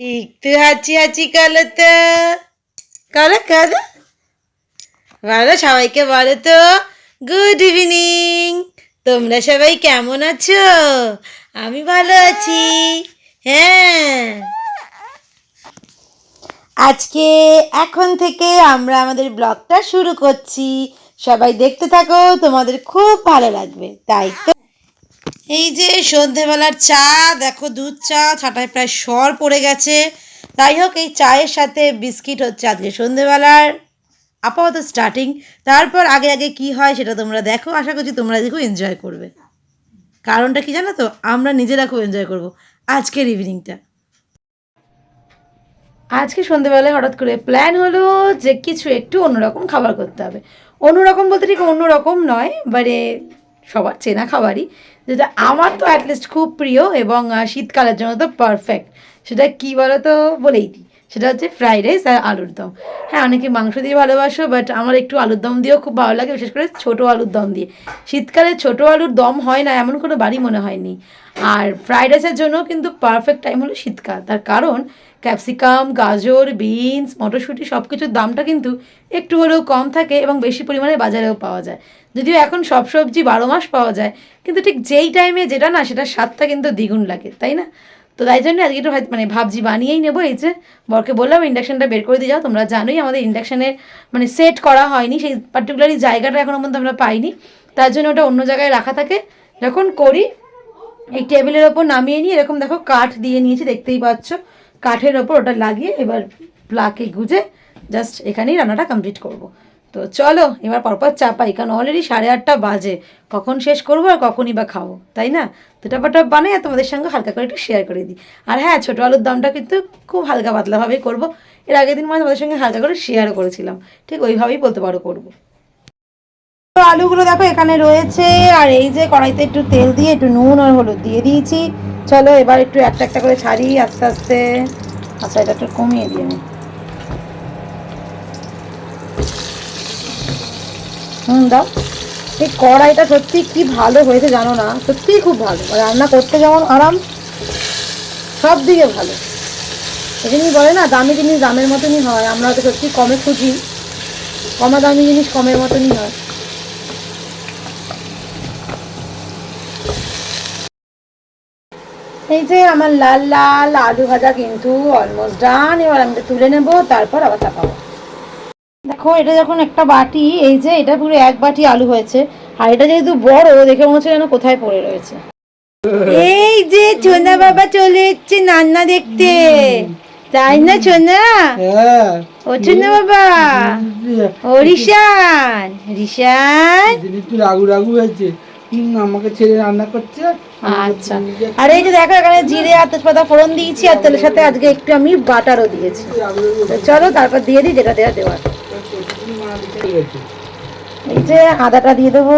একটু হাঁচি হাঁচি করো তো করো করো বলো সবাইকে বলো তো গুড ইভিনিং তোমরা সবাই কেমন আছো আমি ভালো আছি হ্যাঁ আজকে এখন থেকে আমরা আমাদের ব্লগটা শুরু করছি। সবাই দেখতে থাকো, তোমাদের খুব ভালো লাগবে, তাই তো? এই যে সন্ধেবেলার চা, দেখো দুধ চা, ছাটায় প্রায় সর পড়ে গেছে। যাই হোক, এই চায়ের সাথে বিস্কিট হচ্ছে আজকে সন্ধেবেলার। আপাতত স্টার্টিং তারপর আগে আগে কি হয় সেটা তোমরা দেখো। আশা করছি তোমরা দেখো এনজয় করবে। কারণটা কি জানো তো? আমরা নিজেরা খুব এনজয় করব আজকের ইভিনিংটা আজকে সন্ধেবেলায় হঠাৎ করে প্ল্যান হলো যে কিছু একটু অন্যরকম খাবার করতে হবে। অন্যরকম বলতে ঠিক অন্যরকম নয় মানে সবার চেনা খাবারই, যেটা আমার তো অ্যাটলিস্ট খুব প্রিয় এবং শীতকালের জন্য তো পারফেক্ট সেটা কী বলো তো বলেই দিই। সেটা হচ্ছে ফ্রাইড রাইস আর আলুর দম। হ্যাঁ অনেকে মাংস দিয়ে ভালোবাসো বাট আমার একটু আলুর দম দিয়েও খুব ভালো লাগে, বিশেষ করে ছোটো আলুর দম দিয়ে। শীতকালে ছোটো আলুর দম হয় না, এমন কোনো বাড়ি মনে হয়নি। আর ফ্রাইড রাইসের জন্য কিন্তু পারফেক্ট টাইম হলো শীতকাল। তার কারণ ক্যাপসিকাম, গাজর, বিনস, মটরশুঁটি সব কিছুর দামটা কিন্তু একটু হলেও কম থাকে এবং বেশি পরিমাণে বাজারেও পাওয়া যায়। যদিও এখন সব সবজি বারো মাস পাওয়া যায়, কিন্তু ঠিক যেই টাইমে যেটা না সেটা স্বাদটা কিন্তু দ্বিগুণ লাগে, তাই না? তো তাই জন্য আজকে একটু মানে ভাবছি বানিয়েই নেব এই যে, বরকে বললাম ইন্ডাকশানটা বের করে দিয়ে যাও, তোমরা জানোই আমাদের ইন্ডাকশানের মানে সেট করা হয়নি, সেই পার্টিকুলারই জায়গাটা এখনও পর্যন্ত আমরা পাইনি। তার জন্য ওটা অন্য জায়গায় রাখা থাকে। যখন করি, এই টেবিলের ওপর নামিয়ে নিয়ে এরকম দেখো কাঠ দিয়ে নিয়েছি, দেখতেই পাচ্ছ। কাঠের ওপর ওটা লাগিয়ে এবার প্লাকে গুজে জাস্ট এখানেই রান্নাটা কমপ্লিট করব। তো চলো, এবার পরপর চাপাই, কারণ অলরেডি সাড়ে আটটা বাজে। কখন শেষ করব আর কখনই বা খাব, তাই না? দুটা পাটা বানাই আর তোমাদের সঙ্গে হালকা করে একটু শেয়ার করে দিই। আর হ্যাঁ ছোটো আলুর দামটা কিন্তু খুব হালকা পাতলাভাবেই করব। এর আগের দিন মানে তোমাদের সঙ্গে হালকা করে শেয়ারও করেছিলাম। ঠিক ওইভাবেই বলতে পারো করব। তো আলুগুলো দেখো এখানে রয়েছে, আর এই যে কড়াইতে একটু তেল দিয়ে একটু নুন আর হলুদ দিয়ে দিয়েছি। চলো, এবার একটু একটা একটা করে ছাড়ি, আস্তে আস্তে। আচ্ছা এটা একটু কমিয়ে দিয়ে নি। হুম, দাও। এই কড়াইটা সত্যি কি ভালো হয়েছে জানো না? সত্যিই খুব ভালো। রান্না করতে যেমন আরাম, সব দিকে ভালো। এজন্যই বলে না, দামি জিনিস দামের মতনই হয়। আমরা তো সত্যি কমে খুঁজি। কমা দামি জিনিস কমের মতনই হয়। এই যে আমার লাল লাল আলু ভাজা কিন্তু অলমোস্ট ডান এবার আমি তুলে নেব তারপর আবার চাপাবো। দেখো এটা যখন একটা বাটি এই যে এটা পুরো এক বাটি আলু হয়েছে। আর এটা যেহেতু বড় দেখে মনে হচ্ছে যেন কোথায় পড়ে রয়েছে। এই যে সোনা বাবা চলে এসছে নান্না দেখতে। তাই না সোনা হ্যাঁ। ও সোনা বাবা। ও রিশান। রিশান? একটু রাগু রাগু হয়েছে। আমাকে ছেড়ে রান্না করছে। আচ্ছা। আর এই যে দেখো এখানে জিরে আর তেজপাতা ফোড়ন দিয়েছি আর তেলের সাথে আজকে একটু আমি বাটারও দিয়েছি। চলো তারপর দিয়ে দিই যেটা দেওয়া দেওয়ার। এই যে আদাটা দিয়ে দেবো।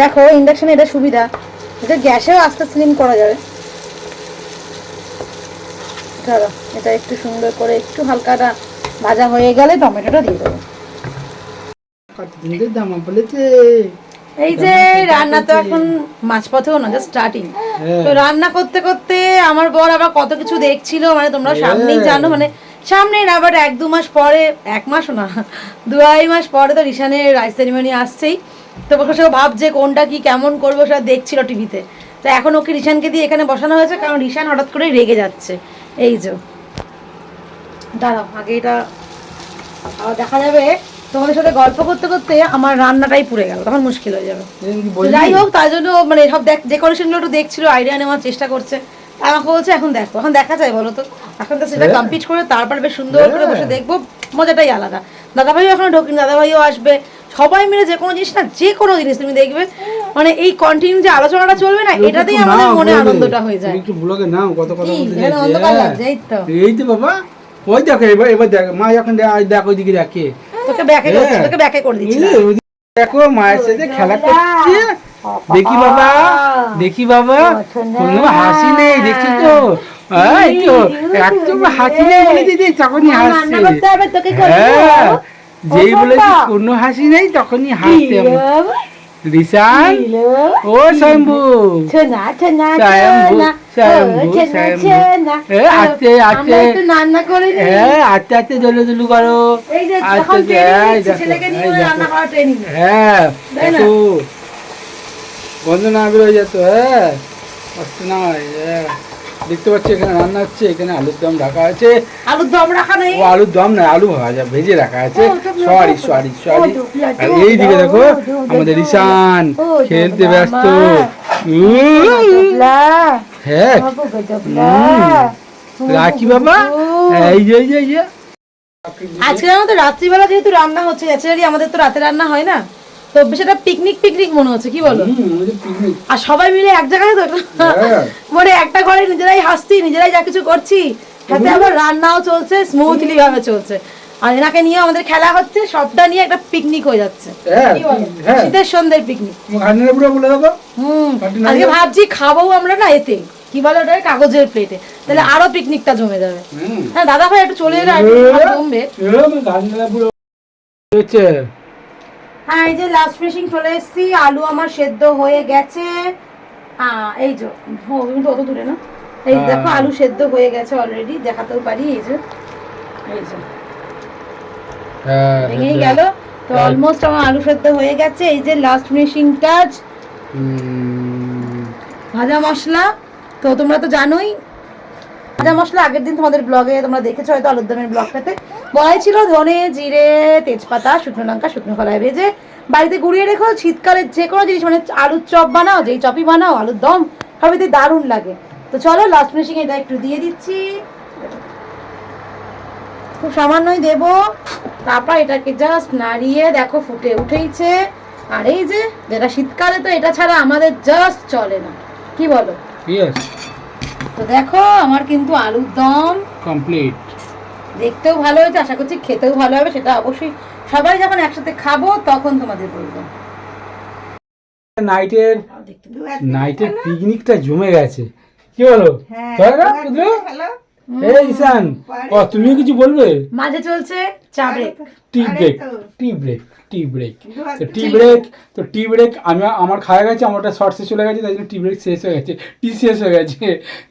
দেখো ইন্ডাকশনে এটা সুবিধা। এটা গ্যাসেও আস্তে স্লিম করা যাবে। চলো এটা একটু সুন্দর করে একটু হালকাটা ভাজা হয়ে গেলে টমেটোটা দিয়ে দেবো। কতদিন ধরে দামা বলেছে? এই যে রান্না তো এখন মাঝপথেও না জাস্ট স্টার্টিং হ্যাঁ। তো রান্না করতে করতে আমার বর আবার কত কিছু দেখছিল মানে তোমরা সামনেই জানো মানে সামনেই না বাট এক দু মাস পরে এক মাসও না দু আড়াই মাস পরে তো রিশানের রাইস সেরিমনি আসছেই। তো সে ভাবছে কোনটা কি কেমন করব সেটা দেখছিল টিভিতে তো। এখন ওকে রিশানকে দিয়ে এখানে বসানো হয়েছে কারণ রিশান হঠাৎ করে রেগে যাচ্ছে। এই যে। দাঁড়াও আগে এটা দেখা যাবে। তোমাদের সাথে গল্প করতে করতে আমার রান্নাটাই পুড়ে গেল তখন মুশকিল হয়ে যাবে? যাই হোক তার জন্য মানে সব দেখ ডেকোরেশনগুলো একটু দেখছিল আইডিয়া নেওয়ার চেষ্টা করছে। আমাকে বলছে এখন দেখো এখন দেখা যায় বলো তো। এখন তো সেটা হ্যাঁ। কমপ্লিট করে তারপর বেশ সুন্দর করে বসে দেখব মজাটাই আলাদা। দাদাভাইও এখনও ঢোকেনি দাদাভাইও আসবে। সবাই মিলে যে কোনো জিনিস না যে কোনো জিনিস তুমি দেখবে। মানে এই কন্টিনিউ যে আলোচনাটা চলবে না এটাতেই আমাদের মনে আনন্দটা হয়ে যায়। একটু ব্লগে নাও কত কথা বলতে এখানে অন্ধকার হ্যাঁ। লাগছে, এই তো। এই তো বাবা ওই দেখো এবার এবার দেখো মা আজ দেখো ওইদিকে দেখে তোকে ব্যাকে হ্যাঁ। তোকে ব্যাকে করে দিচ্ছি দেখো মায়ের সাথে খেলা করছে। দেখি বাবা দেখি বাবা। কোনো হাসি নেই দেখছি তো। একদম হাসি নেই বলে দিদি তখনই হাসছে। করে হ্যাঁ যেই বলেছি কোনো হাসি নেই তখনই হাসতে। রিসান ও শম্ভু ছোনা ছোনা ছোনা স্বয়ম্ভু। ছোনা এ, আস্তে, আস্তে। একটু রান্না করে হ্যাঁ আস্তে আস্তে জলে দুলু করো এই যে যখন আস্তে, ট্রেনিং এই নিচ্ছি দেখো, ছেলেকে নিয়ে এই ওরা দেখো। রান্না করা ট্রেনিং হ্যাঁ তাই না? না বেরোয় যেত হ্যাঁ কষ্ট নয় হ্যাঁ। দেখতে পাচ্ছি এখানে রান্না হচ্ছে এখানে আলুর দম রাখা আছে আলুর দম রাখা নেই ও আলুর দম না আলু ভাজা ভেজে রাখা আছে সরি সরি সরি আর এই দিকে দেখো আমাদের ঈশান খেলতে। ব্যস্ত হ্যাঁ রাখি বাবা এই যে, এই যে আজকে আমাদের রাত্রিবেলা যেহেতু রান্না হচ্ছে ন্যাচারালি আমাদের তো রাতে রান্না হয় না তো সেটা পিকনিক পিকনিক মনে হচ্ছে কি বলো। আর সবাই মিলে এক জায়গায় তো। মানে একটা ঘরে নিজেরাই হাসছি নিজেরাই যা কিছু করছি সাথে আবার রান্নাও চলছে স্মুথলি ভাবে চলছে। আর এনাকে নিয়ে আমাদের খেলা হচ্ছে সবটা নিয়ে একটা পিকনিক হয়ে যাচ্ছে। হ্যাঁ? হ্যাঁ। শীতের সন্ধ্যের পিকনিক হুম। আজকে ভাবছি খাব আমরা না এতে। কি বলে ওটা কাগজের প্লেটে তাহলে আরও পিকনিকটা জমে যাবে। হ্যাঁ দাদা ভাই একটু চলে এলে জমবে এরম ঘাটনিটা পুরো হচ্ছে হ্যাঁ এই যে লাস্ট ফিনিশিং চলে এসেছি। আলু আমার সেদ্ধ হয়ে গেছে। এই যে ও তুমি তো অত দূরে না? এই হ্যাঁ। দেখো আলু সেদ্ধ হয়ে গেছে অলরেডি দেখাতেও পারি এই যে। এই যে। হ্যাঁ, ভেঙেই গেল। তো হ্যাঁ। অলমোস্ট আমার আলু সেদ্ধ হয়ে গেছে। এই যে লাস্ট ফিনিশিং টাচ ভাজা মশলা। তো তোমরা তো জানোই ভাজা মশলা, আগের দিন তোমাদের ব্লগে তোমরা দেখেছ, হয়তো আলুর দমের ব্লগটাতে বলাই ছিল ধনে, জিরে, তেজপাতা, শুকনো লঙ্কা, শুকনো কলায় ভেজে বাড়িতে গুঁড়িয়ে রেখো। শীতকালে যে কোনো জিনিস মানে আলুর চপ বানাও, যেই চপই বানাও, আলুর দম সবইতে দারুণ লাগে। তো চলো লাস্ট ফিনিশিং এটা একটু দিয়ে দিচ্ছি। খুব সামান্যই দেব। তারপর এটাকে জাস্ট নাড়িয়ে দেখো, ফুটে উঠেইছে। আর এই যে, যেটা শীতকালে তো এটা ছাড়া আমাদের জাস্ট চলে না। কি বলো? তো দেখো আমার কিন্তু আলুর দম। কমপ্লিট। দেখতেও ভালো হয়েছে আশা করছি খেতেও ভালো হবে সেটা অবশ্যই সবাই যখন একসাথে খাব তখন তোমাদের বলব। নাইটের নাইটের পিকনিকটা জমে গেছে। কি বলো হ্যাঁ, তাই না বুঝলো এই ঈশান ও তুমিও কিছু বলবে? মাঝে চলছে চা break tea break tea break tea break তো টি ব্রেক তো টি ব্রেক আমি আমার খাওয়া গেছে আমারটা শর্টসে চলে গেছে তাই জন্য টি ব্রেক শেষ হয়ে গেছে। টি শেষ হয়ে গেছে।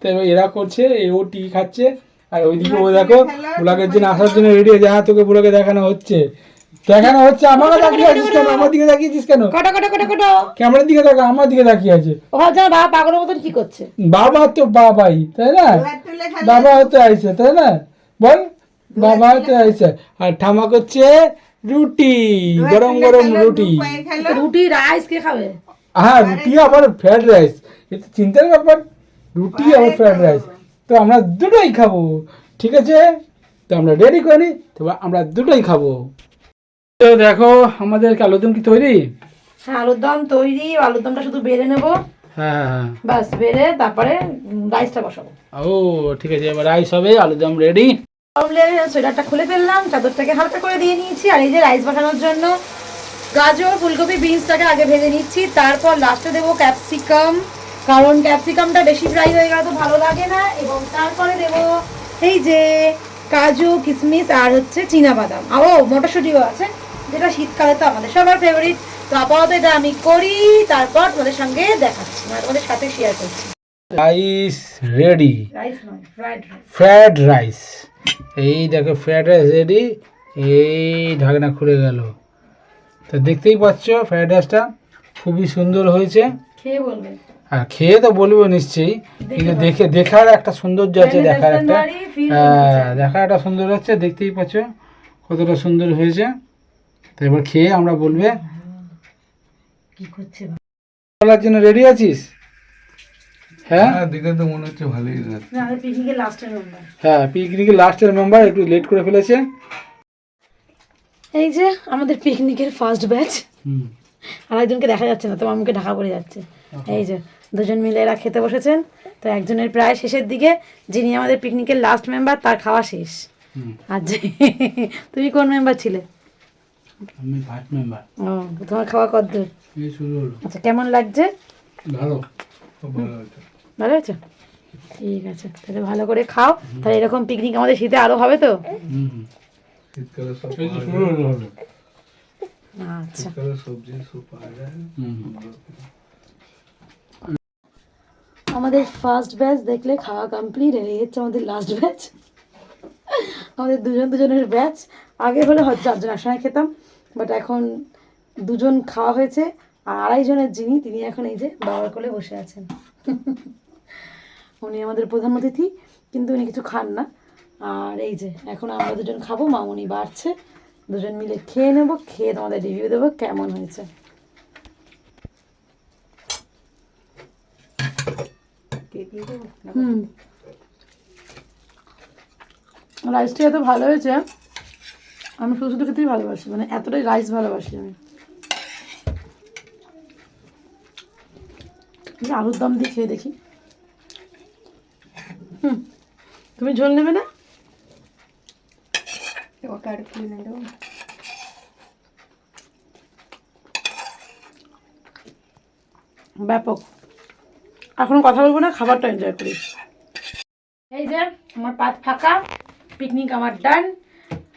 তো এরা করছে এ ও টি খাচ্ছে আর ওইদিকে ও দেখো ব্লগের জন্য আসার জন্য রেডি হয়ে যা তোকে ব্লগে দেখানো হচ্ছে। দেখানো হচ্ছে আমাকে তাকিয়ে আছিস কেন? আমার দিকে তাকিয়েছিস কেন? কটা কটা কটা কটা? ক্যামেরার দিকে তাকা আমার দিকে তাকিয়ে আছে। ও ভাবছে বাবা পাগলের মতন কি করছে। বাবা তো বাবাই তাই না? বাবা হতে আইছে তাই না? বল বাবা হতে আইছে। আর ঠামা করছে রুটি গরম গরম রুটি। রুটি রাইস কে খাবে? হ্যাঁ রুটি আবার ফ্রাইড রাইস এটা চিন্তার ব্যাপার। রুটি আবার ফ্রাইড রাইস তো আমরা দুটোই খাব ঠিক আছে? তো আমরা রেডি করে নিই তো আমরা দুটোই খাব। তো দেখো আমাদের আলুদম কি তৈরি? হ্যাঁ আলুর দম তৈরি। আলুর দমটা শুধু বেড়ে নেব। হ্যাঁ হ্যাঁ বাস বেড়ে তারপরে রাইসটা বসাবো। ও ঠিক আছে এবার রাইস হবে আলুদম রেডি গরম সোয়েটারটা খুলে ফেললাম চাদরটাকে হালকা করে দিয়ে নিয়েছি। আর এই যে রাইস জন্য গাজর ফুলকপি বিনসটাকে আগে ভেজে নিচ্ছি। তারপর লাস্টে দেবো ক্যাপসিকাম কারণ ক্যাপসিকামটা বেশি ফ্রাই হয়ে গেলে তো ভালো লাগে না। এবং তারপরে দেবো এই যে কাজু কিশমিশ আর হচ্ছে চীনা বাদাম। ও মটরশুঁটিও আছে। যেটা শীতকালে তো আমাদের সবার ফেভারিট তো আপাতত এটা আমি করি তারপর তোমাদের সঙ্গে দেখাচ্ছি মানে তোমাদের সাথে শেয়ার করছি। রাইস রেডি ফ্রায়েড রাইস এই দেখো ফ্রায়েড রাইস রেডি এই ঢাকনা খুলে গেল। তো দেখতেই পাচ্ছ ফ্রায়েড রাইসটা খুবই সুন্দর হয়েছে। খেয়ে বলবে। আর খেয়ে তো বলব নিশ্চয়ই কিন্তু দেখে দেখার একটা সৌন্দর্য আছে দেখার একটা। হ্যাঁ দেখার একটা সুন্দর হচ্ছে দেখতেই পাচ্ছ কতটা সুন্দর হয়েছে। তো এবার খেয়ে আমরা বলবে কি করছে? বলার জন্য রেডি আছিস? হ্যাঁ? হ্যাঁ দেখে তো মনে হচ্ছে ভালোই লাগছে না আমাদের পিকনিকের লাস্টের মেম্বার হ্যাঁ পিকনিকের লাস্টের মেম্বার একটু লেট করে ফেলেছে। এই যে আমাদের পিকনিকের ফার্স্ট ব্যাচ হুম। আর একজনকে দেখা যাচ্ছে না তো ঢাকা পড়ে যাচ্ছে। এই যে দুজন মিলে এরা খেতে বসেছেন। তো একজনের প্রায় শেষের দিকে যিনি আমাদের পিকনিকের লাস্ট মেম্বার তার খাওয়া শেষ। আর যে তুমি কোন মেম্বার ছিলে? আমি ফার্স্ট মেম্বার ও তোমার খাওয়া কদ্দূর এই শুরু হলো। আচ্ছা কেমন লাগছে? ভালো। ভালো হয়েছে। ভালো আছে ঠিক আছে তাহলে ভালো করে খাও। তাহলে এরকম পিকনিক আমাদের শীতে আরও হবে তো? আচ্ছা। আমাদের ফার্স্ট ব্যাচ দেখলে খাওয়া কমপ্লিট এই হচ্ছে আমাদের লাস্ট ব্যাচ আমাদের দুজন দুজনের ব্যাচ আগে হলে হয়তো চারজন একসঙ্গে খেতাম। বাট এখন দুজন খাওয়া হয়েছে আর আড়াইজনের যিনি তিনি এখন এই যে বাবার কোলে বসে আছেন। উনি আমাদের প্রধান অতিথি কিন্তু উনি কিছু খান না। আর এই যে এখন আমরা দুজন খাব মামুনি বাড়ছে। দুজন মিলে খেয়ে নেব খেয়ে তোমাদের রিভিউ দেবো কেমন হয়েছে। হুম। রাইসটা এত ভালো হয়েছে। আমি শুধু শুধু খেতেই ভালোবাসি মানে এতটাই রাইস ভালোবাসি আমি। আলুর দম দিয়ে খেয়ে দেখি। হুম তুমি ঝোল নেবে না? ওটা আর কি নেব ব্যাপক। এখন কথা বলব না খাবারটা এনজয় করি। এই যে আমার পাত ফাঁকা পিকনিক আমার ডান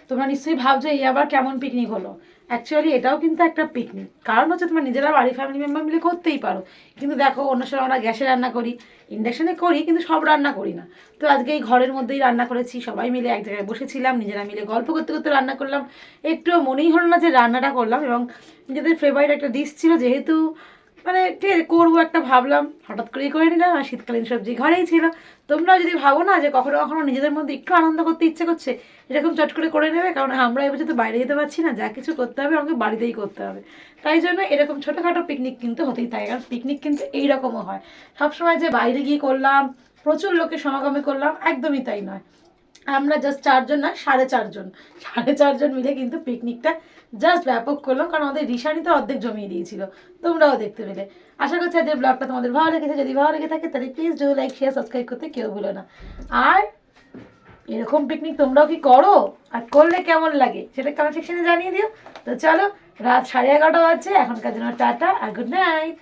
তোমরা নিশ্চয়ই ভাবছ এই আবার কেমন পিকনিক হলো। অ্যাকচুয়ালি এটাও কিন্তু একটা পিকনিক কারণ হচ্ছে তোমরা নিজেরা বাড়ি ফ্যামিলি মেম্বার মিলে করতেই পারো। কিন্তু দেখো, অন্য সময় আমরা গ্যাসে রান্না করি ইন্ডাকশনে করি, কিন্তু সব রান্না করি না। তো আজকে এই ঘরের মধ্যেই রান্না করেছি, সবাই মিলে এক জায়গায় বসেছিলাম, নিজেরা মিলে গল্প করতে করতে রান্না করলাম। একটুও মনেই হলো না যে রান্নাটা করলাম এবং নিজেদের ফেভারিট একটা ডিশ ছিল, যেহেতু মানে ঠিক করব একটা ভাবলাম, হঠাৎ করেই করে নিলাম, আর শীতকালীন সবজি ঘরেই ছিল। তোমরা যদি ভাবো না যে কখনো কখনো নিজেদের মধ্যে একটু আনন্দ করতে ইচ্ছে করছে, এরকম চট করে করে নেবে, কারণ আমরা এবার তো বাইরে যেতে পারছি না, যা কিছু করতে হবে আমাকে বাড়িতেই করতে হবে। তাই জন্য এরকম ছোটোখাটো পিকনিক কিন্তু হতেই থাকে, কারণ পিকনিক কিন্তু এইরকমও হয়। সবসময় যে বাইরে গিয়ে করলাম, প্রচুর লোকের সমাগমে করলাম, একদমই তাই নয়। আমরা জাস্ট চারজন না, সাড়ে চারজন। সাড়ে চারজন মিলে কিন্তু পিকনিকটা জাস্ট ব্যাপক করলাম, কারণ আমাদের রিসানি তো অর্ধেক জমিয়ে দিয়েছিল। তোমরাও দেখতে পেলে। আশা করছি আজকের ব্লগটা তোমাদের ভালো লেগেছে। যদি ভালো লেগে থাকে, তাহলে please do like share subscribe করতে কেউ ভুলো না। আর এরকম পিকনিক তোমরাও কি করো? আর করলে কেমন লাগে? সেটা কমেন্ট সেকশনে জানিয়ে দিও। তো চলো, রাত সাড়ে এগারোটা বাজছে। এখনকার জন্য টাটা আর গুড নাইট